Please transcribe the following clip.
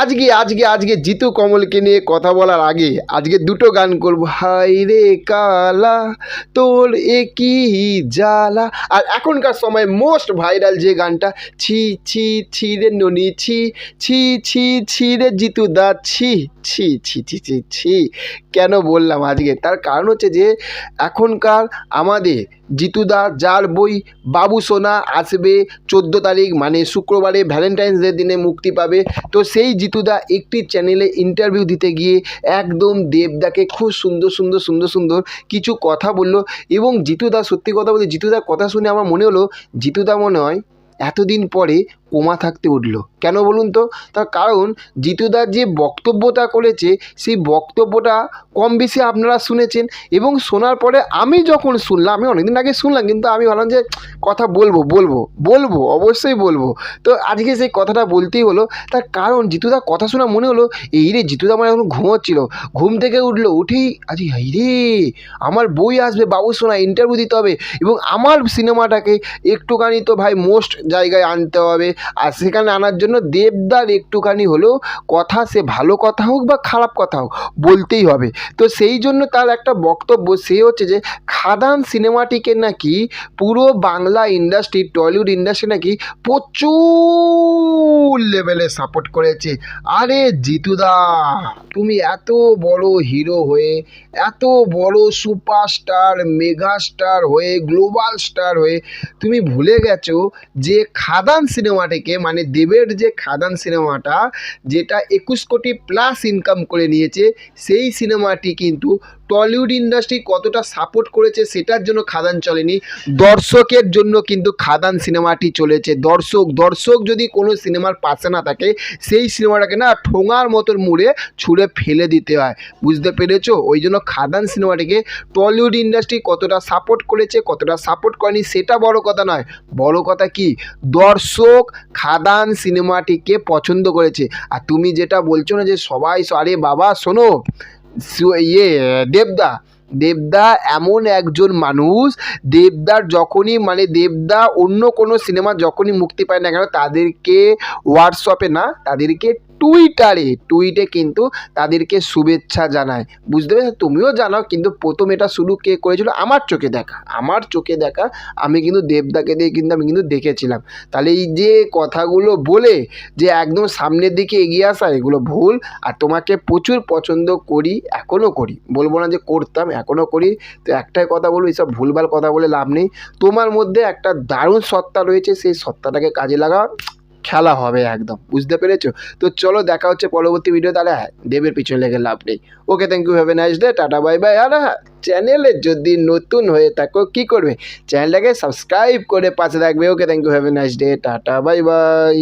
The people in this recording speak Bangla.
আজকে আজকে আজকে জিতু কমলকে নিয়ে কথা বলার আগে আজকে দুটো গান করব। হাই রে কালা, তোর এ কি জ্বালা। আর এখনকার সময় মোস্ট ভাইরাল যে গানটা, ছি ছি ছি রে ননি, ছি ছি ছি ছি রে জিতু দা, ছি ছি ছি ছি ছি ছি। কেন বললাম আজকে? তার কারণ হচ্ছে যে এখনকার আমাদের জিতুদা যার বই বাবু সোনা আসবে চোদ্দ তারিখ মানে শুক্রবারে ভ্যালেন্টাইন্স ডে দিনে মুক্তি পাবে। তো সেই জিতুদা একটি চ্যানেলে ইন্টারভিউ দিতে গিয়ে একদম দেবদাকে খুব সুন্দর সুন্দর সুন্দর সুন্দর কিছু কথা বলল এবং জিতুদা সত্যি কথা বলতে জিতুদার কথা শুনে আমার মনে হলো, জিতুদা মনে হয় এতদিন পরে কোমা থাকতে উঠল। কেন বলুন তো? তার কারণ জিতুদার যে বক্তব্যটা করেছে, সেই বক্তব্যটা কম বেশি আপনারা শুনেছেন এবং শোনার পরে আমি যখন শুনলাম, আমি অনেকদিন আগে শুনলাম, কিন্তু আমি ভাবলাম যে কথা বলব বলব বলব, অবশ্যই বলব। তো আজকে সেই কথাটা বলতেই হলো। তার কারণ জিতুদার কথা শোনা মনে হলো, এই রে জিতুদা আমার এখন ঘুমোচ্ছিল। ঘুম থেকে উঠল, উঠেই আরে এই রে, আমার বই আসবে, বাবু শোনা ইন্টারভিউ দিতে হবে এবং আমার সিনেমাটাকে একটুখানি তো ভাই মোস্ট জায়গায় আনতে হবে। আর সেখানে আনার জন্য দেবদার একটুখানি হলেও কথা, সে ভালো কথা হোক বা খারাপ কথা হোক, বলতেই হবে। তো সেই জন্য তার একটা বক্তব্য, সে হচ্ছে যে, খাদান সিনেমাটিকে নাকি পুরো বাংলা ইন্ডাস্ট্রি টলিউড ইন্ডাস্ট্রি নাকি প্রচুর লেভেলে সাপোর্ট করেছে। আরে জিতুদা, তুমি এত বড় হিরো হয়ে, এত বড় সুপারস্টার মেগা স্টার হয়ে গ্লোবাল স্টার হয়ে, তুমি ভুলে গেছো যে খাদান সিনেমাটিকে মানে দেবের যে খাদান সিনেমাটা, যেটা একুশ কোটি প্লাস ইনকাম করে নিয়েছে, সেই সিনেমাটি কিন্তু টলিউড ইন্ডাস্ট্রি কতটা সাপোর্ট করেছে সেটার জন্য খাদান চলেনি। দর্শকের জন্য কিন্তু খাদান সিনেমাটি চলেছে। দর্শক দর্শক যদি কোনো সিনেমার পাশে না থাকে, সেই সিনেমাটাকে না ঠোঙার মতন মুড়ে ছুঁড়ে ফেলে দিতে হয়। বুঝতে পেরেছ? ওই জন্য খাদান সিনেমাটিকে টলিউড ইন্ডাস্ট্রি কতটা সাপোর্ট করেছে, কতটা সাপোর্ট করেনি, সেটা বড় কথা নয়। বড় কথা কি? দর্শক খাদান সিনেমাটিকে পছন্দ করেছে। আর তুমি যেটা বলছো না যে সবাই, আরে বাবা, শোনো ইয়ে দেবদা। দেবদা এমন একজন মানুষ দেবদার যখনই মানে দেবদা অন্য কোনো সিনেমা যখনই মুক্তি পায় না কেন, তাদেরকে হোয়াটসঅ্যাপে না, তাদেরকে টুইটারে, টুইটে কিন্তু তাদেরকে শুভেচ্ছা জানায়। বুঝতে পেরেছ? তুমিও জানাও, কিন্তু প্রথম এটা শুরু কে করেছিল? আমার চোখে দেখা। আমার চোখে দেখা, আমি কিন্তু দেবদাকে দিয়ে কিন্তু আমি কিন্তু দেখেছিলাম। তাহলে এই যে কথাগুলো বলে যে একদম সামনের দিকে এগিয়ে আসা, এগুলো ভুল, আর তোমাকে প্রচুর পছন্দ করি এখনও করি। বলব না যে করতাম এখনও করি। তো একটাই কথা বলব, এইসব ভুলভাল কথা বলে লাভ নেই। তোমার মধ্যে একটা দারুণ সত্তা রয়েছে, সেই সত্তাটাকে কাজে লাগাও। খেলা হবে একদম, বুঝতে পেরেছ? তো চলো দেখা হচ্ছে পরবর্তী ভিডিও তাহলে হ্যাঁ দেবের পিছনে লেগে লাভ নেই। Okay thank you have a nice day tata bye bye আর হ্যাঁ চ্যানেলে যদি নতুন হয়ে থাকো, কী করবে? চ্যানেলটাকে সাবস্ক্রাইব করে পাশে রাখবে okay thank you have a nice day tata bye bye